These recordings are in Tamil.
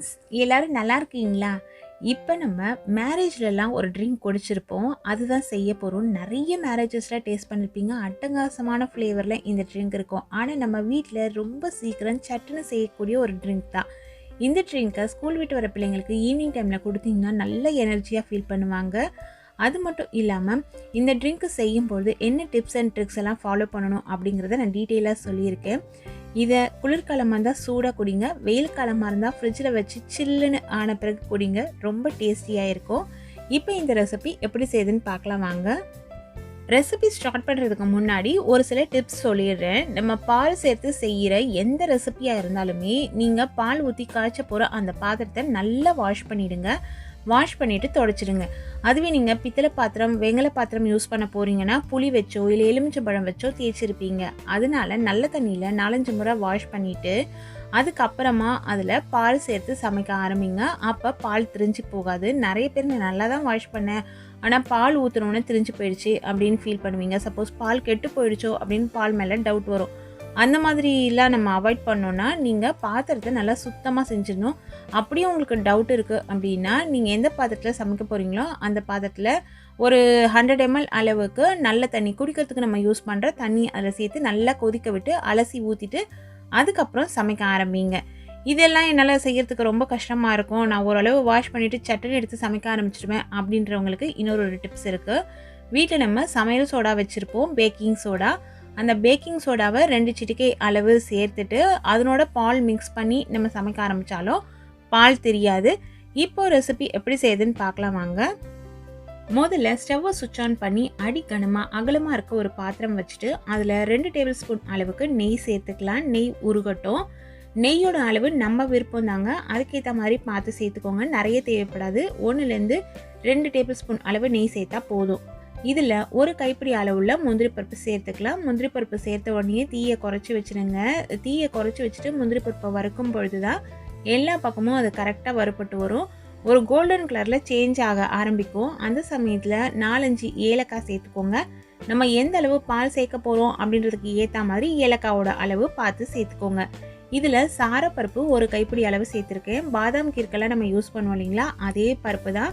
ஃப்ரெண்ட்ஸ் எல்லோரும் நல்லா இருக்கீங்களா? இப்போ நம்ம மேரேஜ்லலாம் ஒரு ட்ரிங்க் குடிச்சிருப்போம். அதுதான் செய்ய போகிறோம் நிறைய மேரேஜஸில் டேஸ்ட் பண்ணியிருப்பீங்க அட்டகாசமான ஃப்ளேவரில் இந்த ட்ரிங்க் இருக்கும். ஆனால் நம்ம வீட்டில் ரொம்ப சீக்கிரம் சட்டுன்னு செய்யக்கூடிய ஒரு ட்ரிங்க் தான். இந்த ட்ரிங்க்கை ஸ்கூல் விட்டு வர பிள்ளைங்களுக்கு ஈவினிங் டைமில் கொடுத்தீங்கன்னா நல்ல எனர்ஜியாக ஃபீல் பண்ணுவாங்க. அது மட்டும் இல்லாமல் இந்த ட்ரிங்க்கு செய்யும்பொழுது என்ன டிப்ஸ் அண்ட் ட்ரிக்ஸ் எல்லாம் ஃபாலோ பண்ணணும் அப்படிங்கிறத நான் டீட்டெயிலாக சொல்லியிருக்கேன். இதை குளிர்காலமாக இருந்தால் சூடாக குடிங்க. வெயில் காலமாக இருந்தால் ஃப்ரிட்ஜில் வச்சு சில்லுன்னு ஆன பிறகு குடிங்க. ரொம்ப டேஸ்டியாக இருக்கும். இப்போ இந்த ரெசிபி எப்படி செய்யுதுன்னு பார்க்கலாம் வாங்க. ரெசிபி ஸ்டார்ட் பண்ணுறதுக்கு முன்னாடி ஒரு சில டிப்ஸ் சொல்லிடுறேன். நம்ம பால் சேர்த்து செய்கிற எந்த ரெசிபியாக இருந்தாலுமே நீங்கள் பால் ஊற்றி காய்ச்ச போகிற அந்த பாத்திரத்தை நல்லா வாஷ் பண்ணிவிடுங்க வாஷ் பண்ணிவிட்டு தொடச்சிடுங்க. அதுவே நீங்கள் பித்தளை பாத்திரம் வெங்கல பாத்திரம் யூஸ் பண்ண போகிறீங்கன்னா புளி வச்சோ இல்லை எலுமிச்சை பழம் வச்சோ தேய்ச்சிருப்பீங்க. அதனால நல்ல தண்ணியில் நாலஞ்சு முறை வாஷ் பண்ணிவிட்டு அதுக்கப்புறமா அதில் பால் சேர்த்து சமைக்க ஆரம்பிங்க. அப்போ பால் திரிஞ்சு போகாது. நிறைய பேர் நான் நல்லா தான் வாஷ் பண்ணேன் ஆனால் பால் ஊற்றுனோன்னே திரிஞ்சு போயிடுச்சு அப்படின்னு ஃபீல் பண்ணுவீங்க. சப்போஸ் பால் கெட்டு போயிடுச்சோ அப்படின்னு பால் மேலே டவுட் வரும். அந்த மாதிரிலாம் நம்ம அவாய்ட் பண்ணோன்னா நீங்கள் பாத்திரத்தை நல்லா சுத்தமாக செஞ்சிடணும். அப்படியே உங்களுக்கு டவுட் இருக்குது அப்படின்னா நீங்கள் எந்த பாத்திரத்தில் சமைக்க போகிறீங்களோ அந்த பாத்திரத்தில் ஒரு ஹண்ட்ரட் எம்எல் அளவுக்கு நல்ல தண்ணி குடிக்கிறதுக்கு நம்ம யூஸ் பண்ணுற தண்ணி அதில் சேர்த்து நல்லா கொதிக்க விட்டு அலசி ஊற்றிட்டு அதுக்கப்புறம் சமைக்க ஆரம்பிங்க. இதெல்லாம் என்னால் செய்கிறதுக்கு ரொம்ப கஷ்டமாக இருக்கும். நான் ஓரளவு வாஷ் பண்ணிவிட்டு சட்டன் எடுத்து சமைக்க ஆரம்பிச்சிடுவேன் அப்படின்றவங்களுக்கு இன்னொரு ஒரு டிப்ஸ் இருக்குது வீட்டில் நம்ம சமையல் சோடா வச்சுருப்போம் பேக்கிங் சோடா அந்த பேக்கிங் சோடாவை ரெண்டு சிட்டிக்கை அளவு சேர்த்துட்டு அதனோட பால் மிக்ஸ் பண்ணி நம்ம சமைக்க ஆரம்பித்தாலும் பால் தெரியாது. இப்போ ரெசிபி எப்படி செய்யுதுன்னு பார்க்கலாம் வாங்க. முதல்ல ஸ்டவ்வை சுவிட்ச் ஆன் பண்ணி அடிக்கனமாக அகலமாக இருக்க ஒரு பாத்திரம் வச்சுட்டு அதில் ரெண்டு டேபிள் ஸ்பூன் அளவுக்கு நெய் சேர்த்துக்கலாம். நெய் உருகட்டும். நெய்யோட அளவு நம்ம விருப்பம் தாங்க. அதுக்கேற்ற மாதிரி பார்த்து சேர்த்துக்கோங்க. நிறைய தேவைப்படாது. ஒன்றுலேருந்து ரெண்டு டேபிள் ஸ்பூன் அளவு நெய் சேர்த்தா போதும். இதில் ஒரு கைப்பிடி அளவுள்ள முந்திரி பருப்பு சேர்த்துக்கலாம். முந்திரி பருப்பு சேர்த்த உடனே தீயை குறைச்சி வச்சுருங்க. தீயை குறைச்சி வச்சுட்டு முந்திரி பருப்பை வறுக்கும் பொழுது தான் எல்லா பக்கமும் அது கரெக்டாக வறுப்பட்டு வரும். ஒரு கோல்டன் கலரில் சேஞ்ச் ஆக ஆரம்பிக்கும். அந்த சமயத்தில் நாலஞ்சு ஏலக்காய் சேர்த்துக்கோங்க. நம்ம எந்த அளவு பால் சேர்க்க போகிறோம் அப்படின்றதுக்கு ஏற்ற மாதிரி ஏலக்காவோட அளவு பார்த்து சேர்த்துக்கோங்க. இதில் சாரப்பருப்பு ஒரு கைப்பிடி அளவு சேர்த்துருக்கேன். பாதாம் கீர்க்கெல்லாம் நம்ம யூஸ் பண்ணுவோம் இல்லைங்களா? அதே பருப்பு தான்.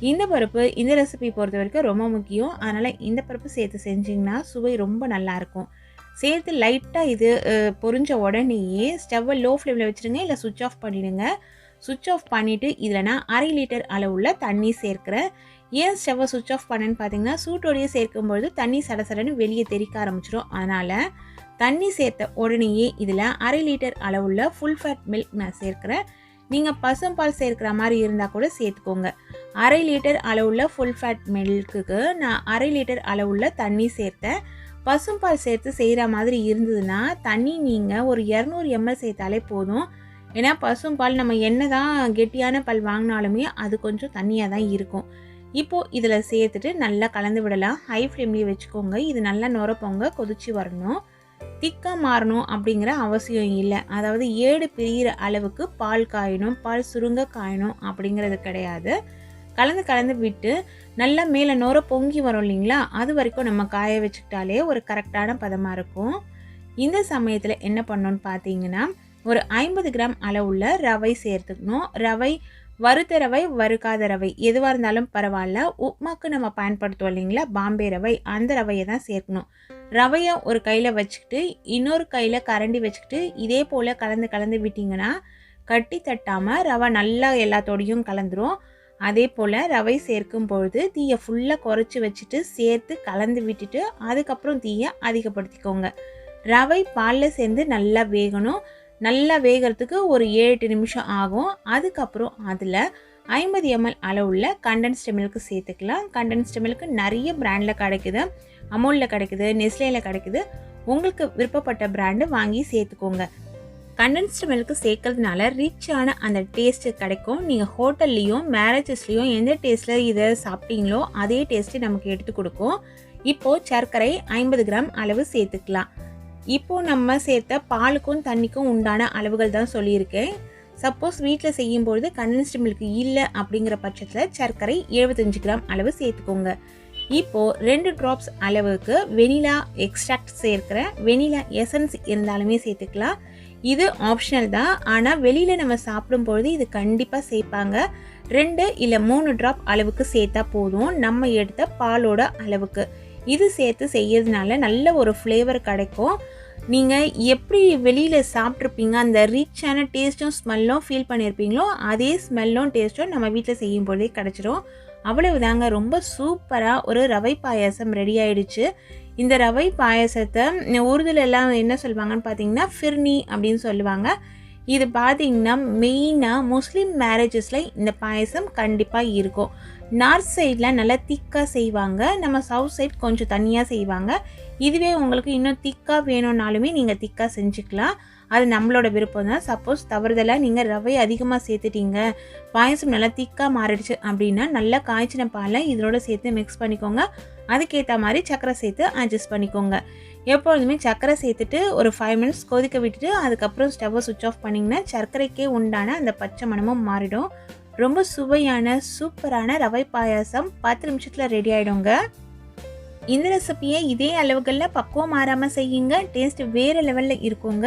இந்த பருப்பு இந்த ரெசிபி பொறுத்த வரைக்கும் ரொம்ப முக்கியம். அதனால் இந்த பருப்பு சேர்த்து செஞ்சிங்கன்னா சுவை ரொம்ப நல்லாயிருக்கும். சேர்த்து லைட்டாக இது பொரிஞ்ச உடனேயே ஸ்டவ்வை லோ ஃப்ளேமில் வச்சுருங்க இல்லை சுவிட்ச் ஆஃப் பண்ணிவிடுங்க சுவிட்ச் ஆஃப் பண்ணிவிட்டு இதில் நான் அரை லிட்டர் அளவுள்ள தண்ணி சேர்க்குறேன். ஏன் ஸ்டவ்வை சுவிட்ச் ஆஃப் பண்ணேன்னு பார்த்தீங்கன்னா சூட்டோடையே சேர்க்கும்பொழுது தண்ணி சடசடன்னு வெளியே தெறிக்க ஆரம்பிச்சிடும் அதனால் தண்ணி சேர்த்த உடனேயே இதில் அரை லிட்டர் அளவுள்ள ஃபுல் ஃபேட் மில்க் நான் சேர்க்குறேன். நீங்கள் பசும்பால் சேர்க்குற மாதிரி இருந்தால் கூட சேர்த்துக்கோங்க. அரை லிட்டர் அளவுள்ள ஃபுல் ஃபேட் மில்க்குக்கு நான் அரை லிட்டர் அளவுள்ள தண்ணி சேர்த்தேன். பசும்பால் சேர்த்து செய்கிற மாதிரி இருந்ததுன்னா தண்ணி நீங்கள் ஒரு இரநூறு எம்எல் சேர்த்தாலே போதும். ஏன்னா பசும்பால் நம்ம என்ன தான் கெட்டியான பால் வாங்கினாலுமே அது கொஞ்சம் தண்ணியாக தான் இருக்கும். இப்போது இதில் சேர்த்துட்டு நல்லா கலந்து விடலாம். ஹை ஃப்ளேம்லேயே வச்சுக்கோங்க. இது நல்லா நுரப்போங்க. கொதிச்சு வரணும். திக்காக மாறணும் அப்படிங்கிற அவசியம் இல்லை. அதாவது ஏடு பிரிகிற அளவுக்கு பால் காயணும். பால் சுருங்க காயணும் அப்படிங்கிறது கிடையாது. கலந்து கலந்து விட்டு நல்லா மேலே நோர பொங்கி வரும் இல்லைங்களா? அது வரைக்கும் நம்ம காய வச்சுக்கிட்டாலே ஒரு கரெக்டான பதமாக இருக்கும். இந்த சமயத்தில் என்ன பண்ணோன்னு பார்த்தீங்கன்னா ஒரு ஐம்பது கிராம் அளவுள்ள ரவை சேர்த்துக்கணும். ரவை வறுத்த ரவை வறுக்காத ரவை. எதுவாக இருந்தாலும் பரவாயில்ல. உப்மாக்கு நம்ம பயன்படுத்துவோம் இல்லைங்களா? பாம்பே ரவை. அந்த ரவையை தான் சேர்க்கணும். ரவையை ஒரு கையில் வச்சுக்கிட்டு இன்னொரு கையில் கரண்டி வச்சுக்கிட்டு இதே போல் கலந்து கலந்து விட்டிங்கன்னா கட்டி தட்டாமல் ரவை நல்லா எல்லாத்தோடையும் கலந்துரும். அதே போல் ரவை சேர்க்கும் பொழுது தீயை ஃபுல்லாக குறைச்சி வச்சுட்டு சேர்த்து கலந்து விட்டுட்டு அதுக்கப்புறம் தீயை அதிகப்படுத்திக்கோங்க. ரவை பாலில் சேர்ந்து நல்லா வேகணும். நல்லா வேகிறதுக்கு ஒரு ஏழு எட்டு நிமிஷம் ஆகும். அதுக்கப்புறம் அதில் ஐம்பது எம்எல் அளவுள்ள கண்டென்ஸ்டு மில்க் சேர்த்துக்கலாம். கண்டென்ஸ்டு மில்க் நிறைய பிராண்டில் கிடைக்குது. அமூலில் கிடைக்குது நெஸ்லேயில் கிடைக்குது. உங்களுக்கு விருப்பப்பட்ட பிராண்டு வாங்கி சேர்த்துக்கோங்க. கண்டென்ஸ்டு மில்க் சேர்க்கறதுனால ரிச்சான அந்த டேஸ்ட்டு கிடைக்கும். நீங்கள் ஹோட்டல்லையும் மேரேஜஸ்லேயும் எந்த டேஸ்ட்டில் இதை சாப்பிட்டீங்களோ அதே டேஸ்ட்டு நமக்கு எடுத்து கொடுக்கும். இப்போது சர்க்கரை ஐம்பது கிராம் அளவு சேர்த்துக்கலாம். இப்போது நம்ம சேர்த்த பாலுக்கும் தண்ணிக்கும் உண்டான அளவுகள் தான் சொல்லியிருக்கேன். சப்போஸ் வீட்டில் செய்யும்பொழுது கண்டென்ஸ்டு மில்க் இல்லை அப்படிங்கிற பட்சத்தில் சர்க்கரை எழுபத்தஞ்சு கிராம் அளவு சேர்த்துக்கோங்க. இப்போது ரெண்டு ட்ராப்ஸ் அளவுக்கு வெனிலா எக்ஸ்ட்ராக்ட் சேர்க்கிற வெனிலா எசன்ஸ் இருந்தாலுமே சேர்த்துக்கலாம். இது ஆப்ஷனல் தான். ஆனால் வெளியில் நம்ம சாப்பிடும்பொழுது இது கண்டிப்பாக சேர்ப்பாங்க. ரெண்டு இல்லை மூணு ட்ராப் அளவுக்கு சேர்த்தா போதும். நம்ம எடுத்த பாலோட அளவுக்கு. இது சேர்த்து செய்யறதுனால நல்ல ஒரு ஃப்ளேவர் கிடைக்கும். நீங்கள் எப்படி வெளியில் சாப்பிட்ருப்பீங்க அந்த ரிச்சான டேஸ்ட்டும் ஸ்மெல்லும் ஃபீல் பண்ணியிருப்பீங்களோ அதே ஸ்மெல்லும் டேஸ்ட்டும் நம்ம வீட்டில் செய்யும் பொழுதே கிடச்சிரும். அவ்வளவுதாங்க. ரொம்ப சூப்பராக ஒரு ரவை பாயாசம் ரெடி ஆயிடுச்சு. இந்த ரவை பாயாசத்தை உருதுல எல்லாம் என்ன சொல்லுவாங்கன்னு பார்த்தீங்கன்னா ஃபிர்னி அப்படின்னு சொல்லுவாங்க. இது பார்த்தீங்கன்னா மெயினாக முஸ்லீம் மேரேஜஸில் இந்த பாயசம் கண்டிப்பாக இருக்கும். நார்த் சைடில் நல்லா திக்காக செய்வாங்க. நம்ம சவுத் சைட் கொஞ்சம் தனியாக செய்வாங்க. இதுவே உங்களுக்கு இன்னும் திக்காக வேணும்னாலுமே நீங்கள் திக்காக செஞ்சுக்கலாம். அது நம்மளோட விருப்பம் தான். சப்போஸ் தவறுதலாக நீங்கள் ரவையை அதிகமாக சேர்த்துட்டீங்க. பாயசம் நல்லா திக்காக மாறிடுச்சு அப்படின்னா நல்லா காய்ச்சின பாலை இதோட சேர்த்து மிக்ஸ் பண்ணிக்கோங்க. அதுக்கேற்ற மாதிரி சர்க்கரை சேர்த்து அட்ஜஸ்ட் பண்ணிக்கோங்க. எப்பொழுதுமே சர்க்கரை சேர்த்துட்டு ஒரு ஃபைவ் மினிட்ஸ் கொதிக்க விட்டுட்டு அதுக்கப்புறம் ஸ்டவ்வை சுவிச் ஆஃப் பண்ணிங்கன்னா சர்க்கரைக்கே உண்டான அந்த பச்சை மணமும் மாறிடும். ரொம்ப சுவையான சூப்பரான ரவை பாயாசம் பத்து நிமிஷத்தில் ரெடி ஆகிடுங்க இந்த ரெசிபியை இதே அளவுகளில் பக்குவம் மாறாமல் செய்யுங்க. டேஸ்ட் வேறு லெவலில் இருக்குங்க.